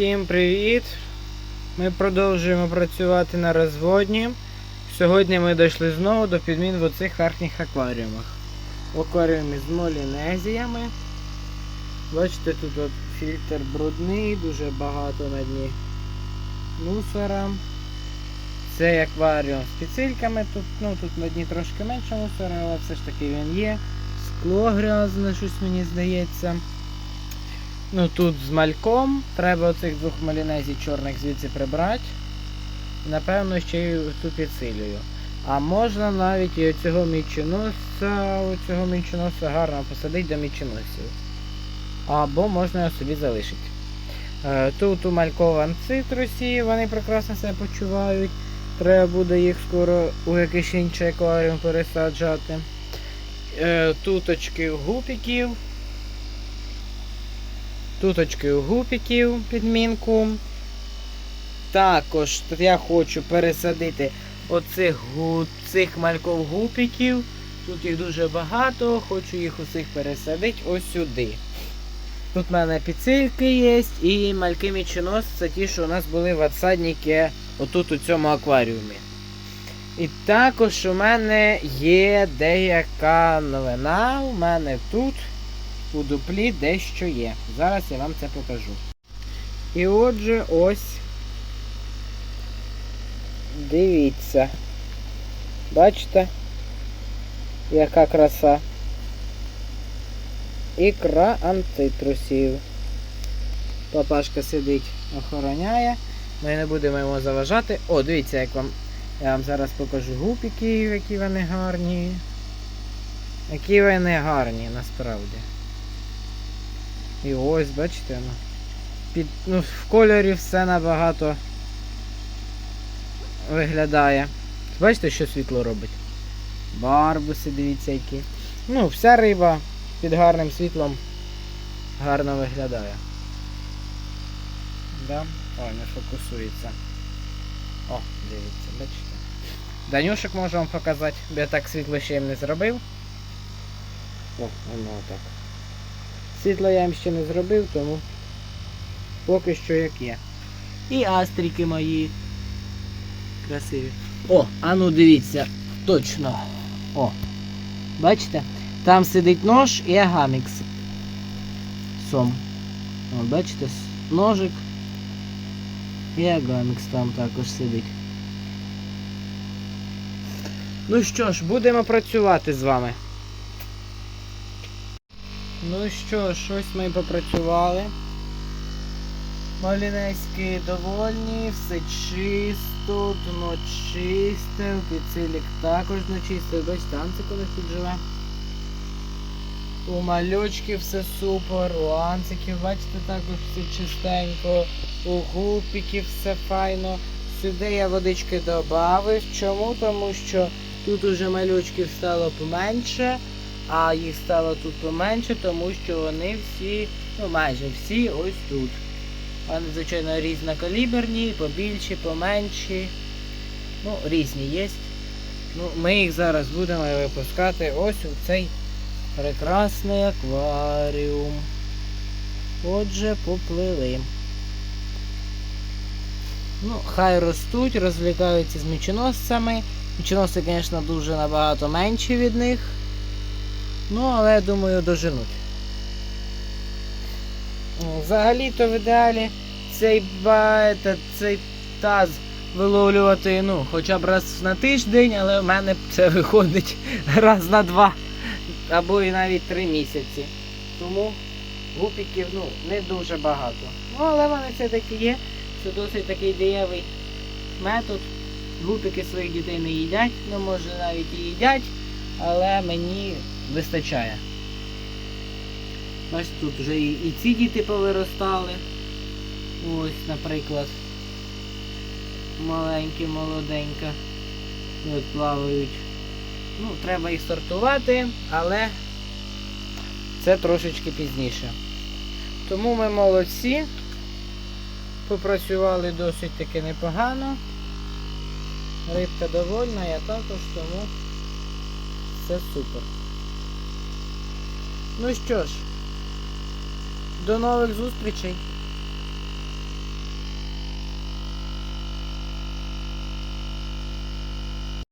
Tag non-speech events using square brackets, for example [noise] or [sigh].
Всім привіт! Ми продовжуємо працювати на розводні. Сьогодні ми дійшли знову до підмін в оцих верхніх акваріумах. В акваріумі з молінезіями. Бачите, тут от фільтр брудний, дуже багато на дні мусора. Цей акваріум з підсильками. Тут, ну, тут на дні трошки менше мусора, але все ж таки він є. Скло грязне, щось мені здається. Ну тут з мальком. Треба оцих двох малінезій чорних звідси прибрати. Напевно, ще й тут підсилюю. А можна навіть і оцього мічоносця, оцього мічоносця гарно посадити до мічоносців. Або можна його собі залишити. Е, Тут у малькован цитрусі, вони прекрасно себе почувають. Треба буде їх скоро у якийсь інший акваріум пересаджати. Е, Туточки гупіків. Туточки у гупіків підмінку. Також я хочу пересадити оцих гу, цих мальков гупіків. Тут їх дуже багато, хочу їх усіх пересадити ось сюди. Тут в мене підсильки є і мальки мічонос це ті, що у нас були в отсаднике отут у цьому акваріумі. І також у мене є деяка новина. У мене тут у дуплі дещо є. Зараз я вам це покажу. І отже, ось. Дивіться. Бачите? Яка краса. Ікра антитрусів. Папашка сидить, охороняє. Ми не будемо йому заважати. О, дивіться, як вам. Я вам зараз покажу гупіків, які вони гарні. Які вони гарні насправді. І ось, бачите, ну, під, ну, в кольорі все набагато виглядає. Бачите, що світло робить? Барбуси, дивіться які. Ну, вся риба під гарним світлом гарно виглядає. Да? Ой, не фокусується. О, дивіться, бачите. Данюшек можу вам показати, бо я так світло ще їм не зробив. О, воно так. Світло я їм ще не зробив, тому поки що як є. І астрики мої. Красиві. О, а ну дивіться, точно. О. Бачите? Там сидить нож і агамікс. Сом. О, бачите, ножик. І агамікс там також сидить. Ну що ж, будемо працювати з вами. Ну що ж, ось ми попрацювали. Малінецькі довольні, все чисто, дно чисте, підсилік також дно чисте. Ось танці коли тут живе. У мальочків все супер, у анциків, бачите, також все чистенько, у гупіків все файно. Сюди я водички додав. Чому? Тому що тут уже малючків стало поменше, а їх стало тут поменше, тому що вони всі, ну майже всі ось тут. Вони, звичайно, різнокаліберні, побільші, поменші. Ну, різні є. Ну, ми їх зараз будемо випускати ось у цей прекрасний акваріум. Отже, поплили. Ну, хай ростуть, розвлікаються з мічоносцями. Мічоносці, звісно, дуже набагато менші від них. Ну, але думаю, доженуть. Взагалі-то в ідеалі цей ба, цей таз виловлювати ну, хоча б раз на тиждень, але в мене це виходить [laughs] раз на два або і навіть три місяці. Тому гупіків ну, не дуже багато. Ну, але вони все-таки є. Це досить такий дієвий метод. Гупіки своїх дітей не їдять, ну може навіть і їдять, але мені вистачає. Бачите, тут вже і, і ці діти повиростали. Ось, наприклад. Маленькі, молоденька. От плавають. Ну, треба їх сортувати, але це трошечки пізніше. Тому ми молодці. Попрацювали досить таки непогано. Рибка довольна, я також, тому все супер. Ну що ж, до нових зустрічей!